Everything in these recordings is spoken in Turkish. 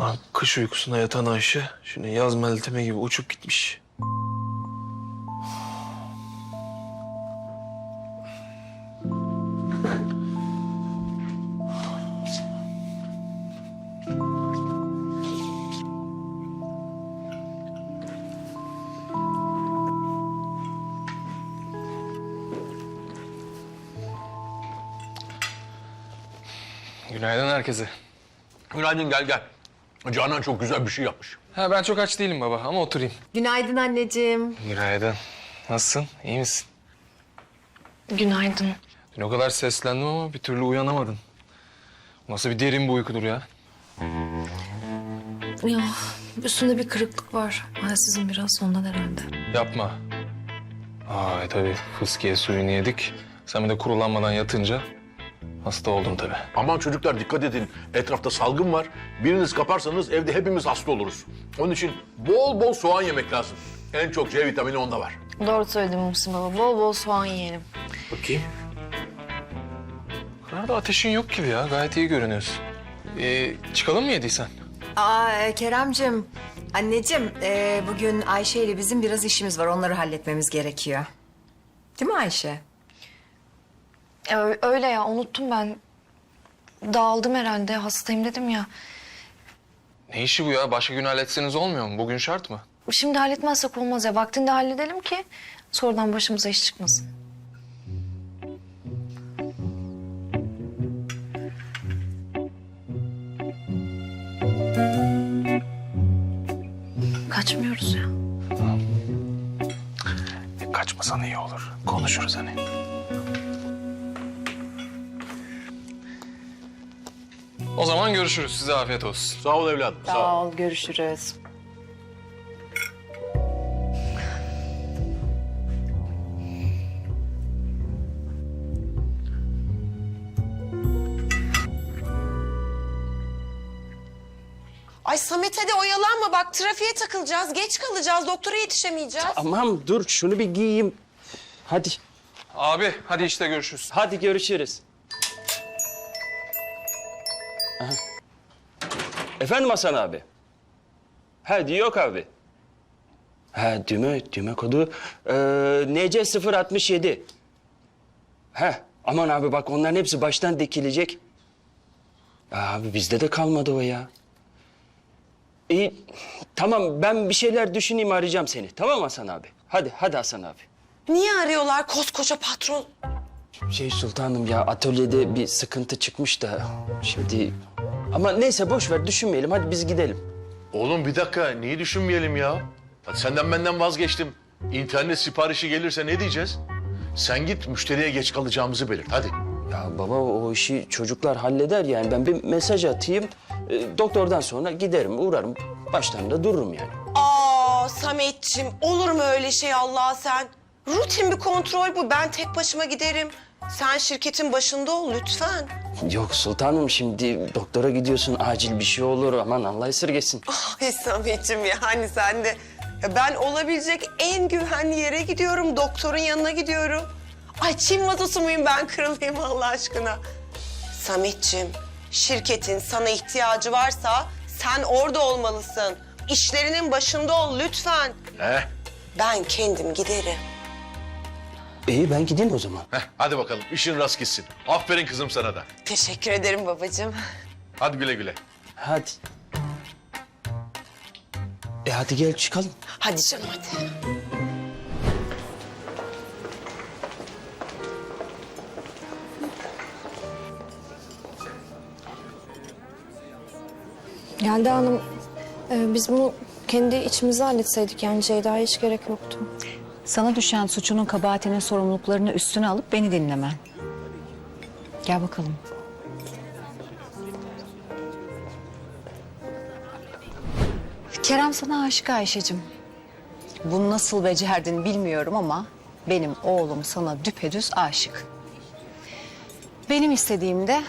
Lan kış uykusuna yatan Ayşe şimdi yaz melteme gibi uçup gitmiş. Günaydın herkese. Günaydın gel gel. Canan çok güzel bir şey yapmış. Ha ben çok aç değilim baba ama oturayım. Günaydın anneciğim. Günaydın. Nasılsın? İyi misin? Günaydın. Dün o kadar seslendim ama bir türlü uyanamadın. Nasıl bir derin bir uykudur ya. Ya üstünde bir kırıklık var. Halsizim biraz ondan herhalde. Yapma. Ay tabii fıskiye suyunu yedik. Sen bir de kurulanmadan yatınca hasta oldum tabii. Aman çocuklar dikkat edin. Etrafta salgın var. Biriniz kaparsanız evde hepimiz hasta oluruz. Onun için bol bol soğan yemek lazım. En çok C vitamini onda var. Doğru söyledin Muhsin baba. Bol bol soğan yiyelim. Bakayım. O kadar da ateşin yok gibi ya. Gayet iyi görünüyorsun. Ee, çıkalım mı yediysen? Aa e, Keremcim, anneciğim e, bugün Ayşe ile bizim biraz işimiz var. Onları halletmemiz gerekiyor. Değil mi Ayşe? Ö- öyle ya unuttum ben. Dağıldım herhalde. Hastayım dedim ya. Ne işi bu ya? Başka gün halletseniz olmuyor mu? Bugün şart mı? Şimdi halletmezsek olmaz ya. Vaktinde halledelim ki sonradan başımıza iş çıkmasın. Kaçmıyoruz ya. E, kaçmasan iyi olur. Konuşuruz hani. O zaman görüşürüz. Size afiyet olsun. Sağ ol evladım. Sağ ol. ol, görüşürüz. Ay Samet hadi oyalanma bak trafiğe takılacağız. Geç kalacağız. Doktora yetişemeyeceğiz. Tamam dur şunu bir giyeyim. Hadi. Abi hadi işte görüşürüz. Hadi görüşürüz. Aha. Efendim Hasan abi. Ha yok abi. Ha düğme, düğme kodu ee, NC 067. Ha aman abi bak onların hepsi baştan dikilecek. Abi bizde de kalmadı o ya. İyi tamam ben bir şeyler düşüneyim arayacağım seni. Tamam Hasan abi. Hadi hadi Hasan abi. Niye arıyorlar koskoca patron? Şey sultanım ya atölyede bir sıkıntı çıkmış da şimdi... Ama neyse boş ver düşünmeyelim hadi biz gidelim. Oğlum bir dakika niye düşünmeyelim ya? Hadi senden benden vazgeçtim. İnternet siparişi gelirse ne diyeceğiz? Sen git müşteriye geç kalacağımızı belirt hadi. Ya baba o işi çocuklar halleder yani ben bir mesaj atayım. e, doktordan sonra giderim uğrarım başlarında dururum yani. Aa Sametçim olur mu öyle şey Allah sen? Rutin bir kontrol bu. Ben tek başıma giderim. Sen şirketin başında ol lütfen. Yok sultanım şimdi doktora gidiyorsun acil bir şey olur aman Allah esirgesin. Ay Sametçim yani sen de. Ya ben olabilecek en güvenli yere gidiyorum. Doktorun yanına gidiyorum. Ay Çin vazosu muyum ben kırılayım Allah aşkına. Sametçim, şirketin sana ihtiyacı varsa sen orada olmalısın. İşlerinin başında ol lütfen. Heh, Ben kendim giderim. İyi ben gideyim o zaman. heh, hadi bakalım işin rast gitsin. Aferin kızım sana da. Teşekkür ederim babacığım. Hadi güle güle. Hadi. E hadi gel çıkalım. Hadi canım hadi. Yelda Hanım e, biz bunu kendi içimize halletseydik yani Ceyda'ya hiç gerek yoktu. Sana düşen suçunun kabahatinin sorumluluklarını üstüne alıp beni dinlemen. Gel bakalım. Kerem sana aşık Ayşe'cim. Bunu nasıl becerdin bilmiyorum ama benim oğlum sana düpedüz aşık. Benim istediğim de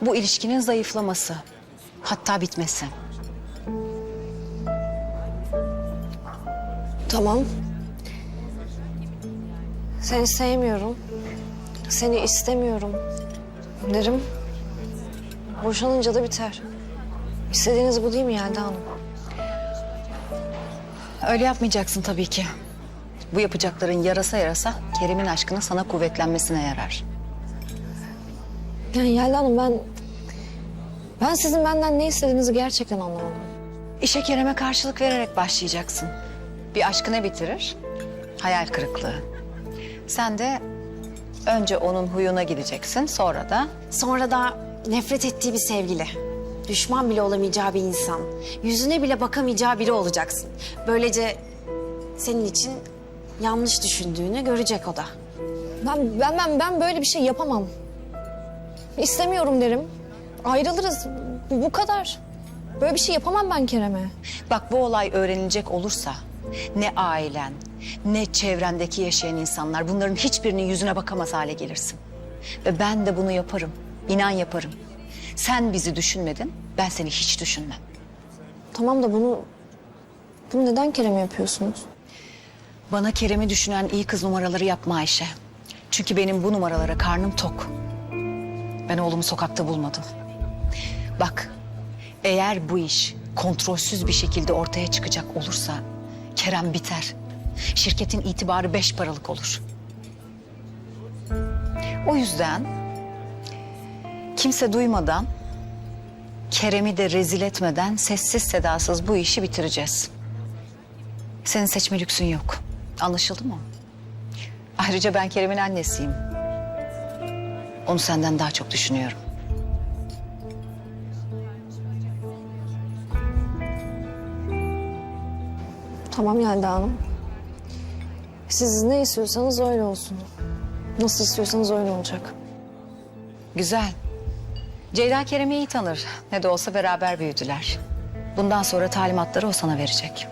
bu ilişkinin zayıflaması. Hatta bitmesi. Tamam. Seni sevmiyorum. Seni istemiyorum. Derim. Boşanınca da biter. İstediğiniz bu değil mi Yelda Hanım? Öyle yapmayacaksın tabii ki. Bu yapacakların yarasa yarasa Kerem'in aşkının sana kuvvetlenmesine yarar. Yani Yelda Hanım ben... Ben sizin benden ne istediğinizi gerçekten anlamadım. İşe Kerem'e karşılık vererek başlayacaksın. Bir aşkı ne bitirir? Hayal kırıklığı. Sen de önce onun huyuna gideceksin, sonra da Sonra da nefret ettiği bir sevgili. Düşman bile olamayacağı bir insan. Yüzüne bile bakamayacağı biri olacaksın. Böylece senin için yanlış düşündüğünü görecek o da. Ben, ben, ben, ben böyle bir şey yapamam. İstemiyorum derim. Ayrılırız. Bu, bu kadar. Böyle bir şey yapamam ben Kerem'e. Bak bu olay öğrenilecek olursa ne ailen ne çevrendeki yaşayan insanlar bunların hiçbirinin yüzüne bakamaz hale gelirsin. Ve ben de bunu yaparım. İnan yaparım. Sen bizi düşünmedin, ben seni hiç düşünmem. Tamam da bunu... Bunu neden Kerem'e yapıyorsunuz? Bana Kerem'i düşünen iyi kız numaraları yapma Ayşe. Çünkü benim bu numaralara karnım tok. Ben oğlumu sokakta bulmadım. Bak, eğer bu iş kontrolsüz bir şekilde ortaya çıkacak olursa Kerem biter. Şirketin itibarı beş paralık olur. O yüzden kimse duymadan, Kerem'i de rezil etmeden sessiz sedasız bu işi bitireceğiz. Senin seçme lüksün yok. Anlaşıldı mı? Ayrıca ben Kerem'in annesiyim. Onu senden daha çok düşünüyorum. Tamam Yelda Hanım. Siz ne istiyorsanız öyle olsun. Nasıl istiyorsanız öyle olacak. Güzel. Ceyda Kerem'i iyi tanır. Ne de olsa beraber büyüdüler. Bundan sonra talimatları o sana verecek.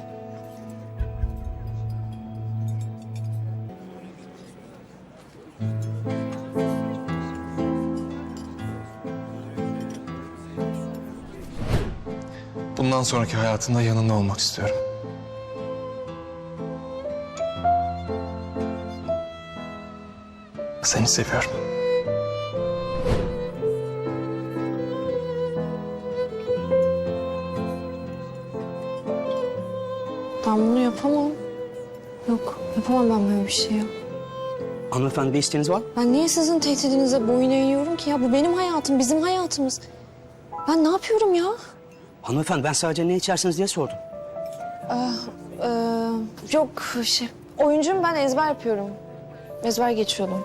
Bundan sonraki hayatında yanında olmak istiyorum. Seni seviyorum. Ben bunu yapamam. Yok, yapamam ben böyle bir şey ya. Hanımefendi bir isteğiniz var mı? Ben niye sizin tehdidinize boyun eğiyorum ki ya? Bu benim hayatım, bizim hayatımız. Ben ne yapıyorum ya? Hanımefendi ben sadece ne içersiniz diye sordum. Ee, yok şey, oyuncuyum ben ezber yapıyorum. Ezber geçiyordum.